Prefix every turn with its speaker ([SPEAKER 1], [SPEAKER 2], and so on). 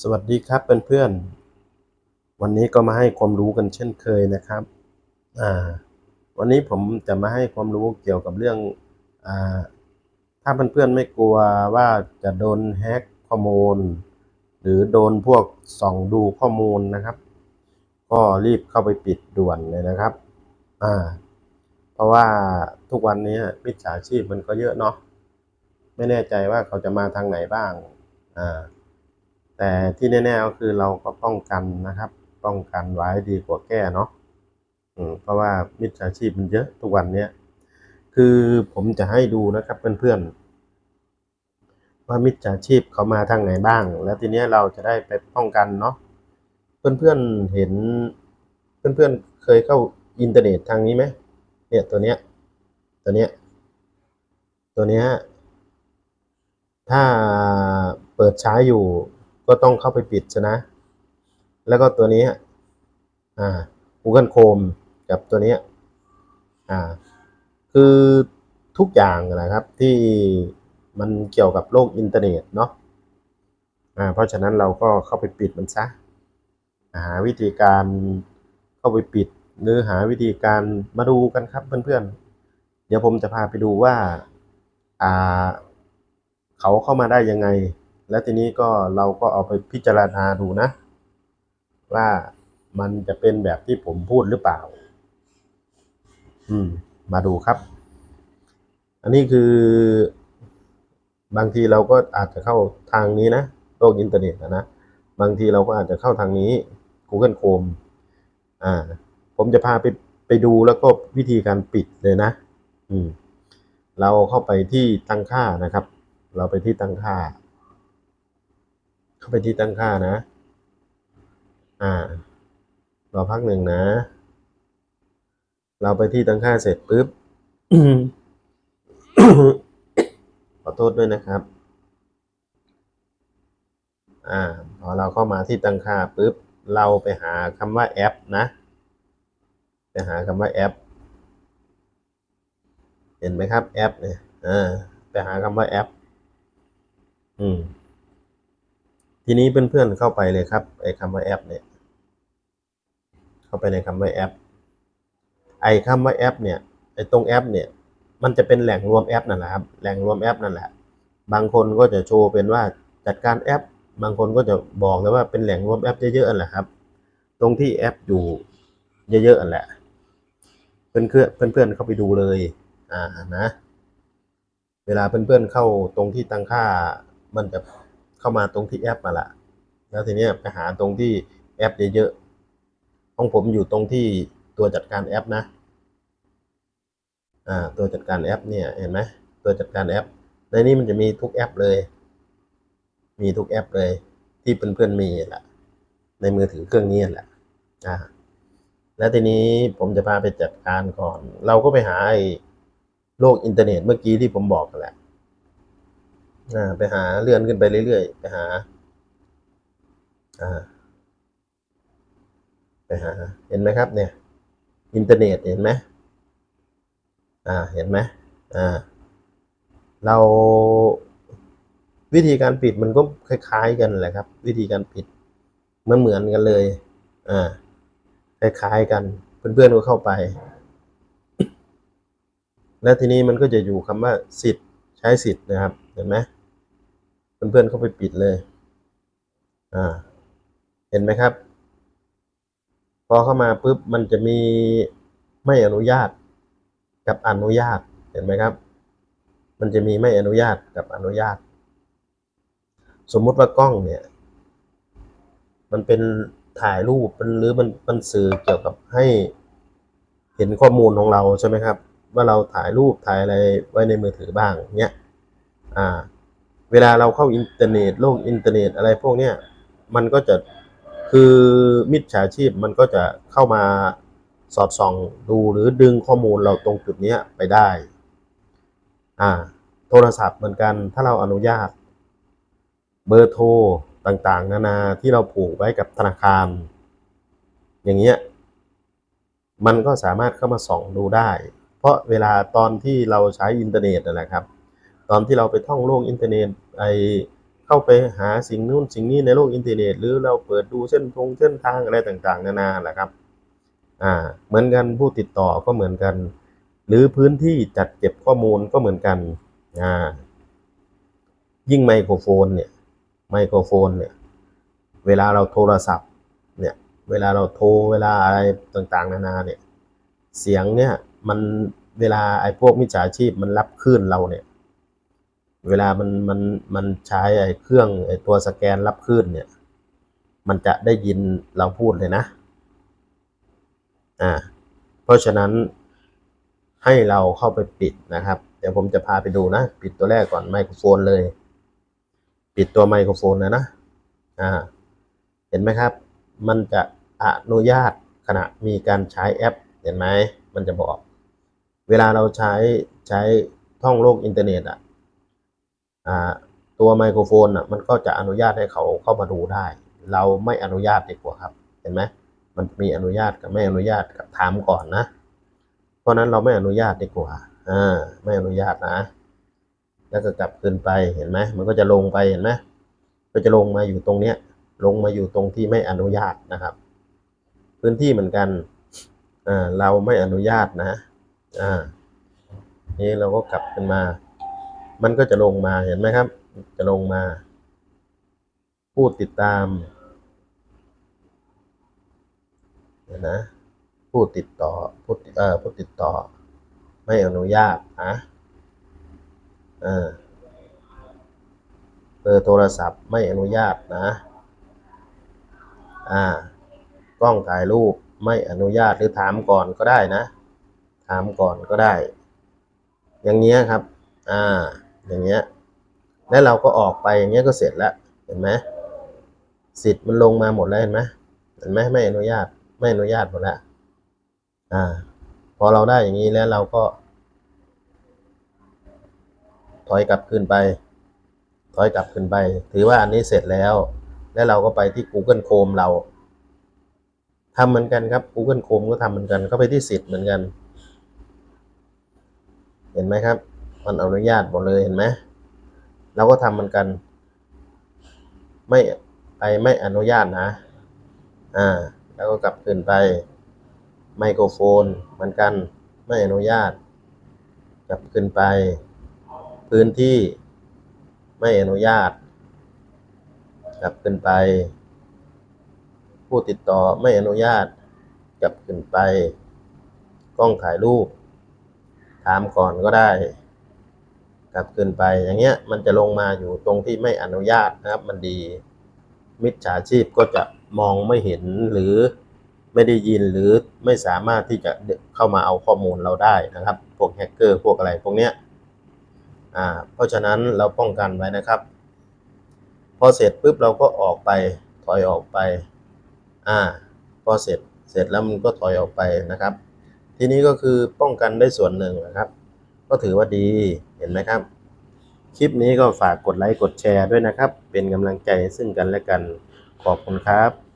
[SPEAKER 1] สวัสดีครับเพื่อนๆ วันนี้ก็มาให้ความรู้กันเช่นเคยนะครับ อ่า วันนี้ผมจะมาให้ความรู้เกี่ยวกับเรื่อง อ่า ถ้าเพื่อนๆไม่กลัวว่าจะโดนแฮ็กข้อมูล หรือโดนพวกส่องดูข้อมูลนะครับ ก็รีบเข้าไปปิดด่วนเลยนะครับ อ่า เพราะว่าทุกวันนี้มิจฉาชีพมันก็เยอะเนาะ ไม่แน่ใจว่าเขาจะมาทางไหนบ้าง อ่า แต่ที่แน่ๆก็คือเราก็ป้องกันนะครับ ป้องกันไว้ดีกว่าแก้เนาะเพราะว่ามิจฉาชีพมันเยอะทุกวันเนี้ยคือผมจะให้ดูนะครับเพื่อนๆว่ามิจฉาชีพเขามาทางไหนบ้าง แล้วทีเนี้ยเราจะได้ไปป้องกันเนาะเพื่อนๆเห็นเพื่อนๆเคยเข้าอินเทอร์เน็ตทางนี้ไหมเนี่ยตัวเนี้ยตัวเนี้ยตัวเนี้ยถ้าเปิดใช้อยู่ ก็ต้องเข้าไปปิดซะนะ แล้วก็ตัวนี้อ่า Google Chrome กับตัวนี้อ่า คือทุกอย่างนะครับที่มันเกี่ยวกับโลกอินเทอร์เน็ตเนาะอ่าเพราะฉะนั้นเราก็เข้าไปปิดมันซะหาวิธีการเข้าไปปิด หรือหาวิธีการมาดูกันครับเพื่อนๆ เดี๋ยวผมจะพาไปดูว่าอ่า เขาเข้ามาได้ยังไง แล้วทีนี้ก็เราก็เอาไปพิจารณาดูนะ ว่ามันจะเป็นแบบที่ผมพูดหรือเปล่า อืม มาดูครับ อันนี้คือบางทีเราก็อาจจะเข้าทางนี้นะโลกอินเทอร์เน็ตนะนะบางทีเราก็อาจจะเข้าทางนี้ Google Chrome อ่า ผมจะพาไปไปดูแล้วก็วิธีการปิดเลยนะ อืม เราเข้าไปที่ตั้งค่านะครับ เราไปที่ตั้งค่าาไปที่ตั้งค่านะ อ่ารอพักหนึ่งนะ เราไปที่ตั้งค่าเสร็จปุ๊บขอโทษด้วยนะครับ อ่า พอเราเข้ามาที่ตั้งค่าปุ๊บ เราไปหาคำว่าแอปนะ ไปหาคำว่าแอป เห็นไหมครับแอปเนี่ย อ่า ไปหาคำว่าแอป อืม ทีนี้เพื่อนๆเข้าไปเลยครับไอ้คำว่าแอปเนี่ย เข้าไปในคำว่าแอป ไอ้คำว่าแอปเนี่ยไอ้ตรงแอปเนี่ย มันจะเป็นแหล่งรวมแอปนั่นแหละครับแหล่งรวมแอปนั่นแหละ บางคนก็จะโชว์เป็นว่าจัดการแอป บางคนก็จะบอกเลยว่าเป็นแหล่งรวมแอปเยอะๆนั่นแหละครับ ตรงที่แอปอยู่เยอะๆนั่นแหละเพื่อนเพื่อนเพื่อนๆเข้าไปดูเลยอ่านะ เวลาเพื่อนๆเข้าตรงที่ตั้งค่ามันจะ เข้ามาตรงที่แอปมาละแล้วทีนี้ไปหาตรงที่แอปเยอะๆของผมอยู่ตรงที่ตัวจัดการแอปนะอ่าตัวจัดการแอปเนี่ยเห็นไหมตัวจัดการแอป ในนี้มันจะมีทุกแอปเลย มีทุกแอปเลย ที่เพื่อนๆมีแหละในมือถือเครื่องนี้แหละอ่าแล้วทีนี้ผมจะพาไปจัดการก่อน เราก็ไปหาไอ้โลกอินเทอร์เน็ตเมื่อกี้ที่ผมบอกกันแหละ อ่าไปหาเลื่อนขึ้นไปเรื่อยๆ ไปหา อ่า ไปหา เห็นไหมครับ เนี่ย อินเทอร์เน็ตเห็นไหมอ่า เห็นไหมอ่า เราวิธีการปิดมันก็คล้ายๆกันแหละครับ วิธีการปิดมือนเหมือนกันเลย อ่า คล้ายๆกัน เพื่อนๆก็เข้าไป แล้วทีนี้มันก็จะอยู่คำว่าสิทธิ์ใช้สิทธิ์นะครับ เห็นไหม เพื่อนๆเข้าไปปิดเลย อ่า เห็นไหมครับ พอเข้ามาปุ๊บมันจะมีไม่อนุญาตกับอนุญาต เห็นไหมครับ มันจะมีไม่อนุญาตกับอนุญาต สมมุติว่ากล้องเนี่ย มันเป็นถ่ายรูปมันหรือมันมันสื่อเกี่ยวกับให้เห็นข้อมูลของเราใช่ไหมครับ ว่าเราถ่ายรูปถ่ายอะไรไว้ในมือถือบ้างเนี้ย อ่า เวลาเราเข้าอินเทอร์เน็ตโลกอินเทอร์เน็ตอะไรพวกเนี้ยมันก็จะคือมิจฉาชีพมันก็จะเข้ามาสอดส่องดูหรือดึงข้อมูลเราตรงจุดเนี้ยไปได้ อ่า โทรศัพท์เหมือนกันถ้าเราอนุญาต เบอร์โทรต่างๆ นานาที่เราผูกไว้กับธนาคาร อย่างเงี้ยมันก็สามารถเข้ามาส่องดูได้ เพราะเวลาตอนที่เราใช้อินเทอร์เน็ตนะครับ ตอนที่เราไปท่องโลกอินเทอร์เน็ตไอเข้าไปหาสิ่งนู้นสิ่งนี้ในโลกอินเทอร์เน็ตหรือเราเปิดดูเส้นทงเส้นทางอะไรต่างๆ นานาแหละครับอ่าเหมือนกันผู้ติดต่อก็เหมือนกัน หรือพื้นที่จัดเก็บข้อมูลก็เหมือนกันอ่ายิ่งไมโครโฟนเนี่ยไมโครโฟนเนี่ยเวลาเราโทรศัพท์เนี่ยเวลาเราโทรเวลาอะไรต่างๆ นานาเนี่ยเสียงเนี่ยมันเวลาไอ้พวกมิจฉาชีพมันรับคลื่นเราเนี่ย เวลามันมันมันใช้ไอ้เครื่องไอ้ตัวสแกนรับคลื่นเนี่ย มันจะได้ยินเราพูดเลยนะ อ่า เพราะฉะนั้นให้เราเข้าไปปิดนะครับ เดี๋ยวผมจะพาไปดูนะ ปิดตัวแรกก่อนไมโครโฟนเลย ปิดตัวไมโครโฟนนะนะ อ่า เห็นไหมครับ มันจะอนุญาตขณะมีการใช้แอป เห็นไหม มันจะบอก เวลาเราใช้ใช้ท่องโลกอินเทอร์เน็ตอะอ่า ตัวไมโครโฟนอะมันก็จะอนุญาตให้เขาเข้ามาดูได้ เราไม่อนุญาตดีกว่าครับ เห็นไหมมันมีอนุญาตกับไม่อนุญาตกับถามก่อนนะ เพราะนั้นเราไม่อนุญาตดีกว่าอ่าไม่อนุญาตนะ แล้วก็กลับคืนไปเห็นไหมมันก็จะลงไปเห็นไหมก็จะลงมาอยู่ตรงเนี้ยลงมาอยู่ตรงที่ไม่อนุญาตนะครับ พื้นที่เหมือนกันอ่าเราไม่อนุญาตนะอ่านี่เราก็กลับขึ้นมา มันก็จะลงมาเห็นไหมครับ จะลงมา ผู้ติดตามนะผู้ติดต่อผู้เอ่อผู้ติดต่อ ไม่อนุญาตนะเออเบอร์โทรศัพท์ไม่อนุญาตนะ อ่ากล้องถ่ายรูปไม่อนุญาตหรือถามก่อนก็ได้นะ ถามก่อนก็ได้ อย่างเงี้ยครับ อ่า อย่างเงี้ย แล้วเราก็ออกไปอย่างเงี้ยก็เสร็จแล้ว เห็นไหมสิทธิ์มันลงมาหมดแล้วเห็นไหมเห็นไหมไม่อนุญาต ไม่อนุญาตหมดแล้ว อ่า พอเราได้อย่างนี้แล้วเราก็ ถอยกลับคืนไป ถอยกลับคืนไป ถือว่าอันนี้เสร็จแล้ว แล้วเราก็ไปที่ Google Chrome เราทำเหมือนกันครับ Google Chrome ก็ทำเหมือนกัน ก็ไปที่สิทธิ์เหมือนกัน เห็นไหมครับ มันอนุญาตหมดเลยเห็นไหมเราก็ทำมือนกัน ไม่ไปไม่อนุญาตนะ อ่า แล้วก็กลับคืนไป ไมโครโฟนเหมือนกัน ไม่อนุญาต กลับคืนไป พื้นที่ ไม่อนุญาต กลับขึ้นไป ผู้ติดต่อไม่อนุญาต กลับขึ้นไป กล้องถ่ายรูป ถามก่อนก็ได้ กลับขึ้นไปอย่างเงี้ยมันจะลงมาอยู่ตรงที่ไม่อนุญาตนะครับ มันดีมิจฉาชีพก็จะมองไม่เห็นหรือไม่ได้ยินหรือไม่สามารถที่จะเข้ามาเอาข้อมูลเราได้นะครับ พวกแฮกเกอร์พวกอะไรพวกเนี้ยอ่าเพราะฉะนั้นเราป้องกันไว้นะครับ พอเสร็จปุ๊บเราก็ออกไปถอยออกไปอ่าพอเสร็จเสร็จแล้วมันก็ถอยออกไปนะครับ ทีนี้ก็คือป้องกันได้ส่วนหนึ่งนะครับ ก็ถือว่าดีเห็นไหมครับ คลิปนี้ก็ฝากกดไลค์กดแชร์ด้วยนะครับ เป็นกำลังใจซึ่งกันและกันขอบคุณครับ